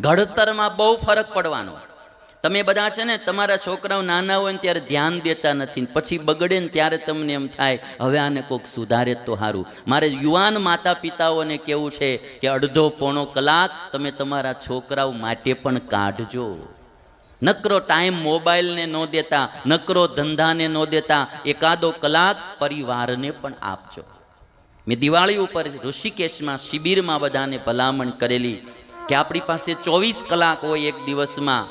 ઘડતરમાં બહુ ફરક પડવાનો. તમે બધા છે ને, તમારા છોકરાઓ નાના હોય ને ત્યારે ધ્યાન દેતા નથી પછી બગડે ને ત્યારે તમને એમ થાય, હવે આને કોઈક સુધારે તો સારું મારે યુવાન માતા પિતાઓને કેવું છે કે અડધો પોણો કલાક તમે તમારા છોકરાઓ માટે પણ કાઢજો. નકરો ટાઈમ મોબાઈલને ન દેતા, નકરો ધંધાને ન દેતા, એકાદો કલાક પરિવારને પણ આપજો. મેં દિવાળી ઉપર ઋષિકેશમાં શિબિરમાં બધાને ભલામણ કરેલી. કે આપણી પાસે ચોવીસ કલાક હોય એક દિવસમાં,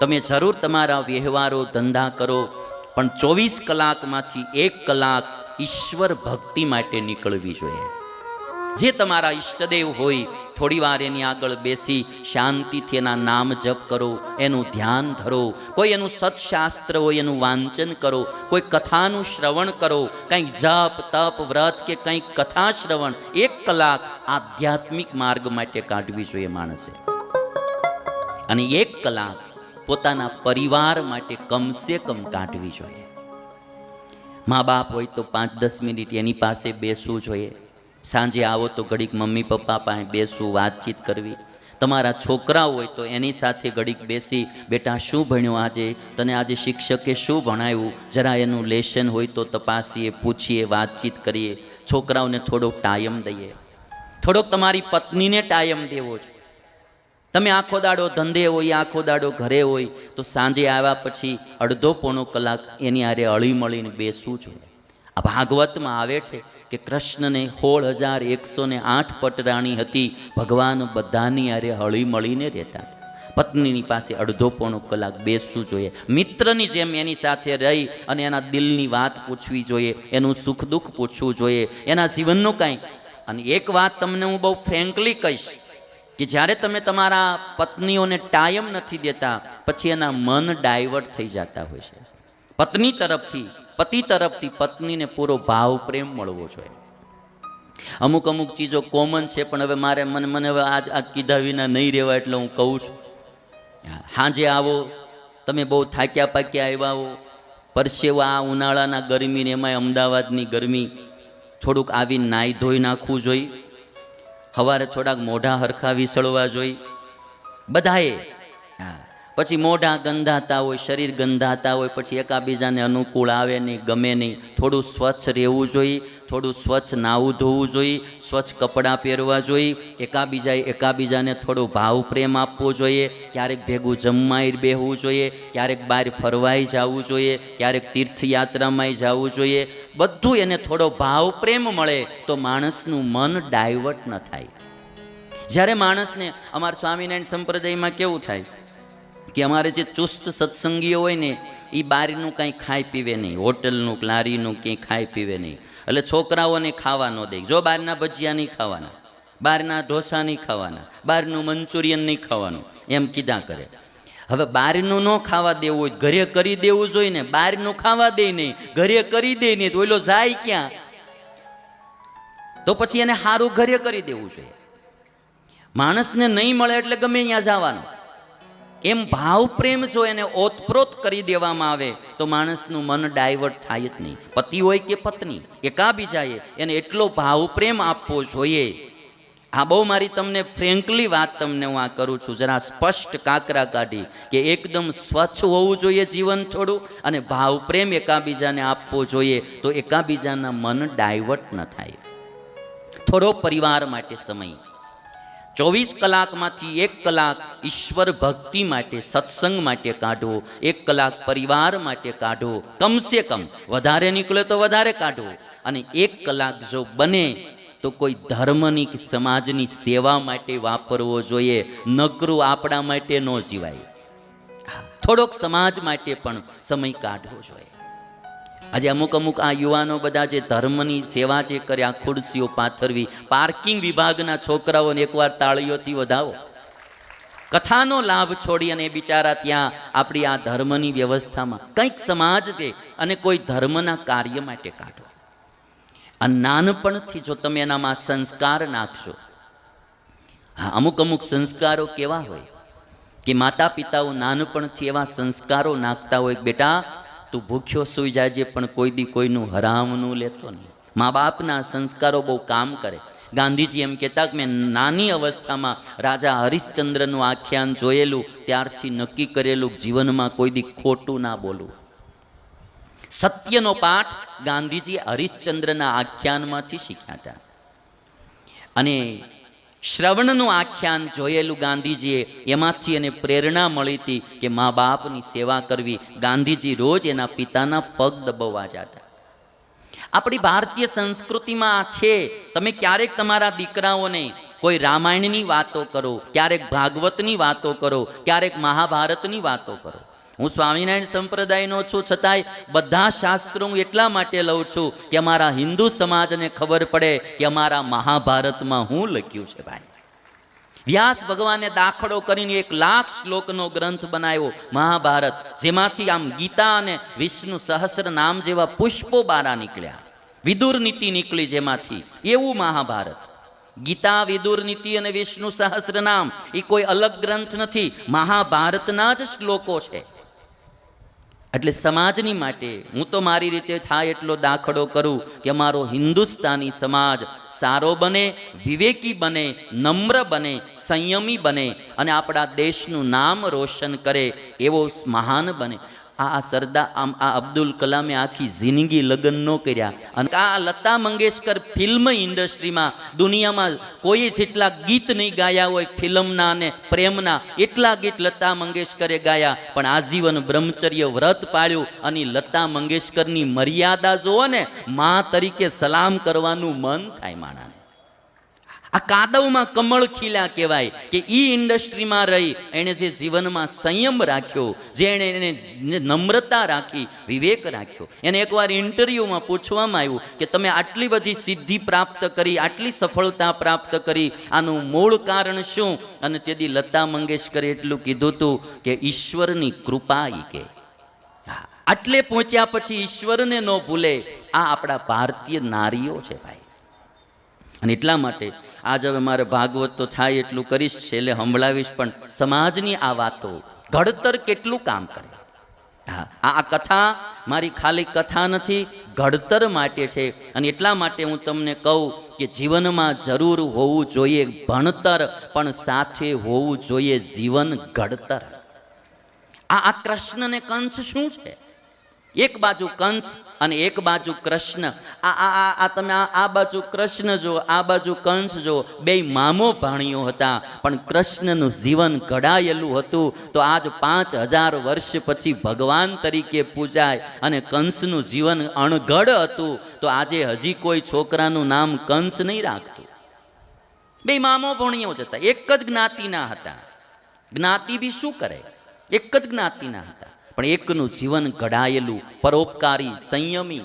તમે જરૂર તમારા વ્યવહારો ધંધા કરો, પણ ચોવીસ કલાકમાંથી એક કલાક ઈશ્વર ભક્તિ માટે નીકળવી જોઈએ. જે તમારા ઈષ્ટદેવ હોય થોડી વાર એની આગળ બેસી શાંતિથી એના નામ જપ કરો, એનું ધ્યાન ધરો, કોઈ એનું સત્શાસ્ત્ર હોય એનું વાંચન કરો, કોઈ કથાનું શ્રવણ કરો કંઈક જપ, તપ, વ્રત કે કંઈક કથા શ્રવણ, એક કલાક આધ્યાત્મિક માર્ગ માટે કાઢવી જોઈએ માણસે. અને એક કલાક પોતાના પરિવાર માટે કમસે કમ કાઢવી જોઈએ. મા બાપ હોય તો પાંચ દસ મિનિટ એની પાસે બેસવું જોઈએ. સાંજે આવો તો ઘડીક મમ્મી પપ્પા પાસે બેસવું વાતચીત કરવી. તમારા છોકરા હોય તો એની સાથે ઘડીક બેસી, બેટા, શું ભણ્યું આજે? તને આજે શિક્ષકે શું ભણાવ્યું? જરા એનું લેશન હોય તો તપાસીએ, પૂછીએ, વાતચીત કરીએ. છોકરાઓને થોડોક ટાઈમ દઈએ. થોડોક તમારી પત્નીને ટાઈમ દેવો છે. તમે આખો દાડો ધંધે હોય, આખો દાડો ઘરે હોય, તો સાંજે આવ્યા પછી અડધો પોણો કલાક એની આરે હળી મળીને બેસવું જોઈએ. આ ભાગવતમાં આવે છે કે કૃષ્ણને સોળ હજાર એકસો ને આઠ પટરાણી હતી. ભગવાન બધાની આરે હળી મળીને રહેતા પત્નીની પાસે અડધો પોણો કલાક બેસવું જોઈએ. મિત્રની જેમ એની સાથે રહી અને એના દિલની વાત પૂછવી જોઈએ. એનું સુખ દુઃખ પૂછવું જોઈએ. એના જીવનનું કાંઈ. અને એક વાત તમને હું બહુ ફ્રેન્કલી કહીશ કે જ્યારે તમે તમારા પત્નીઓને ટાઈમ નથી દેતા, પછી એના મન ડાયવર્ટ થઈ જતા હોય છે. પત્ની તરફથી, પતિ તરફથી પત્નીને પૂરો ભાવ પ્રેમ મળવો જોઈએ. અમુક અમુક ચીજો કોમન છે, પણ હવે મારે મને મને હવે આજ આજ કીધા વિના નહીં રહેવા એટલે હું કહું છું. સાંજે આવો, તમે બહુ થાક્યા પાક્યા આવ્યા હો. પરસેવા આ ઉનાળાના ગરમીને એમાંય અમદાવાદની ગરમી થોડુંક આવી નાહી ધોઈ નાખવું જોઈએ સવારે થોડાક મોઢા હરખા વિસળવા જોઈ. બધાએ, હા પછી મોઢા ગંધાતા હોય, શરીર ગંધાતા હોય, પછી એકાબીજાને અનુકૂળ આવે નહીં, ગમે નહીં. થોડું સ્વચ્છ રહેવું જોઈએ, થોડું સ્વચ્છ નાવું ધોવું જોઈએ, સ્વચ્છ કપડાં પહેરવા જોઈએ. એકાબીજાએ એકાબીજાને થોડો ભાવ પ્રેમ આપવો જોઈએ. ક્યારેક ભેગું જમવાય બેહવું જોઈએ, ક્યારેક બહાર ફરવાય જવું જોઈએ, ક્યારેક તીર્થયાત્રામાંય જવું જોઈએ. બધું એને થોડો ભાવ પ્રેમ મળે તો માણસનું મન ડાયવર્ટ ન થાય. જ્યારે માણસને, અમારા સ્વામિનારાયણ સંપ્રદાયમાં કેવું થાય? કે અમારે જે ચુસ્ત સત્સંગીઓ હોય ને એ બહારનું કાંઈ ખાઈ પીવે નહીં, હોટલનું, લારીનું કંઈ ખાઈ પીવે નહીં. એટલે છોકરાઓને ખાવા ન દે. જો બહારના ભજીયા નહીં ખાવાના, બહારના ઢોસા નહીં ખાવાના, બહારનું મંચુરિયન નહીં ખાવાનું, એમ કીધા કરે. હવે બહારનું ન ખાવા દેવું હોય, ઘરે કરી દેવું જોઈએ ને, બહારનું ખાવા દે નહીં, ઘરે કરી દે નહીં, તો ઓલો જાય ક્યાં? તો પછી એને સારું ઘરે કરી દેવું જોઈએ માણસને નહીં મળે એટલે ગમે ત્યાં જવાનું. એમ ભાવ પ્રેમ જો એને ઓતપ્રોત કરી દેવામાં આવે, તો માણસનું મન ડાયવર્ટ થાય જ નહીં. પતિ હોય કે પત્ની એકાબીજાએ એને એટલો ભાવ પ્રેમ આપવો જોઈએ. આ બહુ મારી તમને ફ્રેન્કલી વાત તમને હું આ કરું છું. જરા સ્પષ્ટ કાકરા કાઢી કે એકદમ સ્વચ્છ હોવું જોઈએ જીવન થોડું અને ભાવ પ્રેમ એકાબીજાને આપવો જોઈએ, તો એકાબીજાના મન ડાયવર્ટ ન થાય. થોડો પરિવાર માટે સમય. ચોવીસ કલાકમાંથી એક કલાક ઈશ્વર ભક્તિ માટે, સત્સંગ માટે કાઢો, એક કલાક પરિવાર માટે કાઢો. કમસે કમ વધારે નીકળે તો વધારે કાઢો. અને એક કલાક જો બને તો કોઈ ધર્મની કે સમાજની સેવા માટે વાપરવો જોઈએ. નકરું આપણા માટે ન જીવાય. થોડોક સમાજ માટે પણ સમય કાઢવો જોઈએ. આજે અમુક અમુક આ યુવાનો બધા જે ધર્મની સેવા જે કર્યા ખુરશીઓ પાથરવી, પાર્કિંગ વિભાગના છોકરાઓને એકવાર તાળીઓથી વધાવો. કથાનો લાભ છોડી અને બિચારા ત્યાં આપણી આ ધર્મની વ્યવસ્થામાં કંઈક સમાજ છે અને કોઈ ધર્મના કાર્ય માટે કાઢો. આ નાનપણથી જો તમે એનામાં સંસ્કાર નાખશો, હા, અમુક અમુક સંસ્કારો કેવા હોય કે માતા પિતાઓ નાનપણથી એવા સંસ્કારો નાખતા હોય બેટા તું ભૂખ્યો સૂઈ જાજે, પણ કોઈ દી કોઈનું હરામનું લેતો નહીં. મા બાપના સંસ્કારો બહુ કામ કરે. ગાંધીજી એમ કહેતા કે મેં નાની અવસ્થામાં રાજા હરિશ્ચંદ્રનું આખ્યાન જોયેલું, ત્યારથી નક્કી કરેલું જીવનમાં કોઈ દી ખોટું ના બોલવું. સત્યનો પાઠ ગાંધીજી હરિશ્ચંદ્રના આખ્યાનમાંથી શીખ્યા હતા. અને શ્રવણનું આખ્યાન જોયેલું ગાંધીજીએ એમાંથી એને પ્રેરણા મળી હતી કે મા બાપની સેવા કરવી. ગાંધીજી રોજ એના પિતાના પગ દબાવવા જતા. આપણી ભારતીય સંસ્કૃતિમાં આ છે. તમે ક્યારેક તમારા દીકરાઓને કોઈ રામાયણની વાતો કરો, ક્યારેક ભાગવતની વાતો કરો, ક્યારેક મહાભારતની વાતો કરો. હું સ્વામિનારાયણ સંપ્રદાયનો છું, છતાંય બધા શાસ્ત્રો હું એટલા માટે લઉં છું કે અમારા હિન્દુ સમાજને ખબર પડે કે અમારા મહાભારતમાં હું લખ્યું છે ભાઈ. વ્યાસ ભગવાને દાખલો કરીને એક લાખ શ્લોકનો ગ્રંથ બનાવ્યો, મહાભારત, જેમાંથી આમ ગીતા અને વિષ્ણુ સહસ્ર નામ જેવા પુષ્પો બારા નીકળ્યા. વિદુર નીતિ નીકળી જેમાંથી, એવું મહાભારત. ગીતા, વિદુર નીતિ અને વિષ્ણુ સહસ્ર નામ એ કોઈ અલગ ગ્રંથ નથી, મહાભારતના જ શ્લોકો છે. એટલે સમાજની માટે હું તો મારી રીતે થાય એટલો દાખલો કરું કે અમારો હિન્દુસ્તાની સમાજ સારો બને, વિવેકી બને, નમ્ર બને, સંયમી બને અને આપણા દેશનું નામ રોશન કરે એવો મહાન બને. આ સરદાર આમ આ અબ્દુલ કલામે આખી જિંદગી લગ્ન ન કર્યા. અને આ લતા મંગેશકર ફિલ્મ ઇન્ડસ્ટ્રીમાં દુનિયામાં કોઈ જેટલા ગીત નહીં ગાયા હોય ફિલ્મના અને પ્રેમના, એટલા ગીત લતા મંગેશકરે ગાયા. પણ આજીવન બ્રહ્મચર્ય વ્રત પાળ્યું અને લતા મંગેશકરની મર્યાદા જોવો ને, મા તરીકે સલામ કરવાનું મન થાય માણાને. આ કાદવમાં કમળ ખીલા કહેવાય કે ઈ ઇન્ડસ્ટ્રીમાં રહી, એણે જે જીવનમાં સંયમ રાખ્યો, જેણે એને નમ્રતા રાખી, વિવેક રાખ્યો. એને એકવાર ઇન્ટરવ્યૂમાં પૂછવામાં આવ્યું કે તમે આટલી બધી સિદ્ધિ પ્રાપ્ત કરી, આટલી સફળતા પ્રાપ્ત કરી, આનું મૂળ કારણ શું? અને તેથી લતા મંગેશકરે એટલું કીધું હતું કે ઈશ્વરની કૃપા ઈ કે આટલે પહોંચ્યા પછી ઈશ્વરને ન ભૂલે, આ આપણા ભારતીય નારીઓ છે ભાઈ. અને એટલા માટે આજ હવે મારે ભાગવત તો થાય એટલું કરીશ, છેલ્લે સંભળાવીશ, પણ સમાજની આ વાતો ઘડતર કેટલું કામ કરે? હા, આ કથા મારી ખાલી કથા નથી, ઘડતર માટે છે. અને એટલા માટે હું તમને કહું કે જીવનમાં જરૂર હોવું જોઈએ ભણતર, પણ સાથે હોવું જોઈએ જીવન ઘડતર. આ આ કૃષ્ણ ને કંસ શું છે? એક બાજુ કંસ અને એક બાજુ કૃષ્ણ. આ આ આ તમે આ બાજુ કૃષ્ણ જો આ બાજુ કંસ જો બે મામો ભાણીઓ હતા, પણ કૃષ્ણનું જીવન ઘડાયેલું હતું. તો આજ પાંચ હજાર વર્ષ પછી ભગવાન તરીકે પૂજાય અને કંસનું જીવન અણઘડ હતું. તો આજે હજી કોઈ છોકરાનું નામ કંસ નહીં રાખતું. બે મામો ભણીઓ જ હતા એક જ જ્ઞાતિના હતા. જ્ઞાતિ બી શું કરે? એક જ જ્ઞાતિના હતા. પણ એકનું જીવન ઘડાયેલું, પરોપકારી, સંયમી,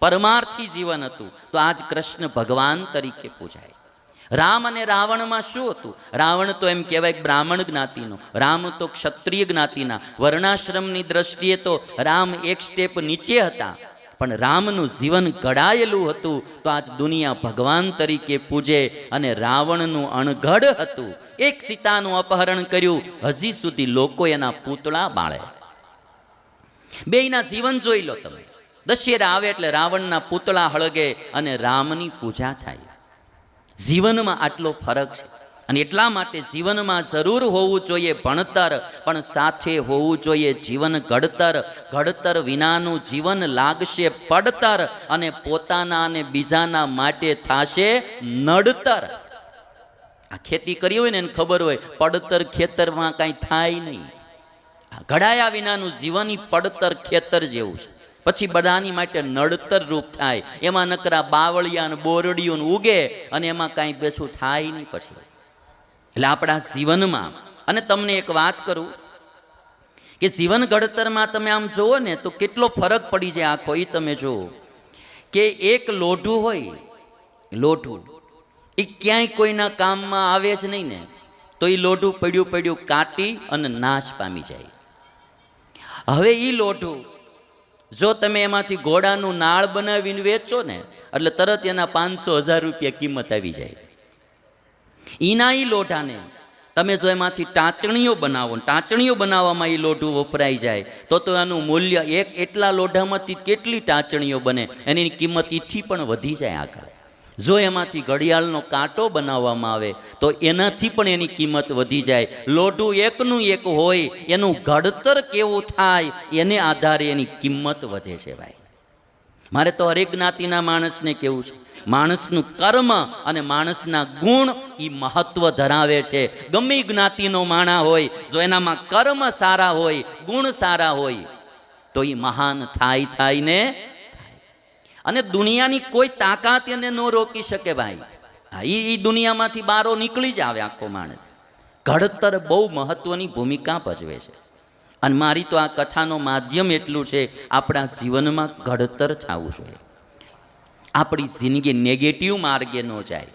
પરમાર્થી જીવન હતું. તો આજ કૃષ્ણ ભગવાન તરીકે પૂજાય. રામ અને રાવણમાં શું હતું? રાવણ તો એમ કહેવાય બ્રાહ્મણ જ્ઞાતિનો, રામ તો ક્ષત્રિય જ્ઞાતિના. વર્ણાશ્રમની દ્રષ્ટિએ તો રામ એક સ્ટેપ નીચે હતા. પણ રામનું જીવન ઘડાયેલું હતું, તો આજ દુનિયા ભગવાન તરીકે પૂજે અને રાવણનું અણઘડ હતું. એક સીતાનું અપહરણ કર્યું, હજી સુધી લોકો એના પૂતળા બાળે. બેયના જીવન જોઈ લો તમે. દશેરા આવે એટલે રાવણના પૂતળા હળગે અને રામની પૂજા થાય. જીવનમાં આટલો ફરક છે. અને એટલા માટે જીવનમાં જરૂર હોવું જોઈએ ભણતર, પણ સાથે હોવું જોઈએ જીવન ઘડતર. ઘડતર વિનાનું જીવન લાગશે પડતર અને પોતાના અને બીજાના માટે થાશે નડતર. આ ખેતી કરી હોય ને એને ખબર હોય, પડતર ખેતરમાં કાંઈ થાય નહીં. ઘડાયા વિનાનું જીવન પડતર ખેતર જેવું છે. પછી બધાની માટે નડતર રૂપ થાય. એમાં નકરા બાવળિયા ને બોરડીઓ ઉગે અને એમાં કાંઈ બેછું થાય નહીં પછી. એટલે આપણા જીવનમાં, અને તમને એક વાત કરું, કે જીવન ઘડતરમાં તમે આમ જુઓ ને તો કેટલો ફરક પડી જાય આખો એ તમે જુઓ. કે એક લોઢું હોય, લોઢું એ ક્યાંય કોઈના કામમાં આવે જ નહીં ને, તો એ લોઢું પડ્યું પડ્યું કાટી અને નાશ પામી જાય. હવે એ લોઢું જો તમે એમાંથી ઘોડાનું નાળ બનાવીને વેચો ને, એટલે તરત એના પાંચસો હજાર રૂપિયા કિંમત આવી જાય. ઈના એ લોઢાને તમે જો એમાંથી ટાંચણીઓ બનાવો ટાંચણીઓ બનાવવામાં એ લોઢું વપરાઈ જાય, તો તો એનું મૂલ્ય એક એટલા લોઢામાંથી કેટલી ટાંચણીઓ બને, એની કિંમત એથી પણ વધી જાય આગળ. જો એમાંથી ઘડિયાળનો કાંટો બનાવવામાં આવે, તો એનાથી પણ એની કિંમત વધી જાય. લોઢું એકનું એક હોય, એનું ઘડતર કેવું થાય, એને આધારે એની કિંમત વધે છે ભાઈ. મારે તો હરેક જ્ઞાતિના માણસને કેવું છે? માણસનું કર્મ અને માણસના ગુણ એ મહત્વ ધરાવે છે. ગમે જ્ઞાતિનો માણા હોય, જો એનામાં કર્મ સારા હોય, ગુણ સારા હોય, તો એ મહાન થાય થાય ને અને દુનિયાની કોઈ તાકાત એને ન રોકી શકે ભાઈ. હા એ એ દુનિયામાંથી બારો નીકળી જ આવે આખો માણસ. ઘડતર બહુ મહત્વની ભૂમિકા ભજવે છે. અને મારી તો આ કથાનો માધ્યમ એટલું છે, આપણા જીવનમાં ઘડતર થવું જોઈએ. આપણી જિંદગી નેગેટિવ માર્ગે ન જાય.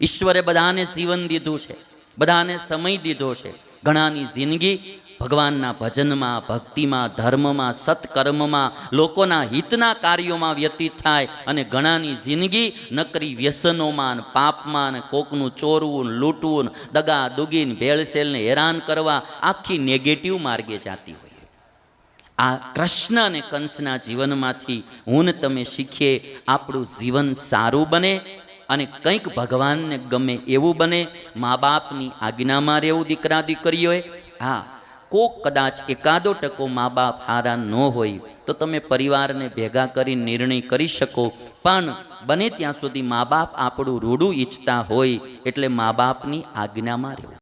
ઈશ્વરે બધાને જીવન દીધું છે, બધાને સમય દીધો છે. ઘણાની જિંદગી ભગવાનના ભજનમાં, ભક્તિમાં, ધર્મમાં, સત્કર્મમાં, લોકોના હિતના કાર્યોમાં વ્યતીત થાય અને ઘણાની જિંદગી નકરી વ્યસનોમાં પાપમાં કોકનું ચોરવું લૂંટવું દગા દુગીને ભેળસેલને હેરાન કરવા આખી નેગેટિવ માર્ગે જાતી હોય. આ કૃષ્ણ અને કંસના જીવનમાંથી હું તમે શીખીએ, આપણું જીવન સારું બને અને કંઈક ભગવાનને ગમે એવું બને. મા બાપની આજ્ઞામાં રહેવું દીકરા દીકરીઓએ હા કોક કદાચ એકાદો ટકો મા બાપ હારા ન હોય, તો તમે પરિવારને ભેગા કરી નિર્ણય કરી શકો. પણ બને ત્યાં સુધી મા બાપ આપણું રૂડું ઈચ્છતા હોય, એટલે મા બાપની આજ્ઞામાં રહેવું.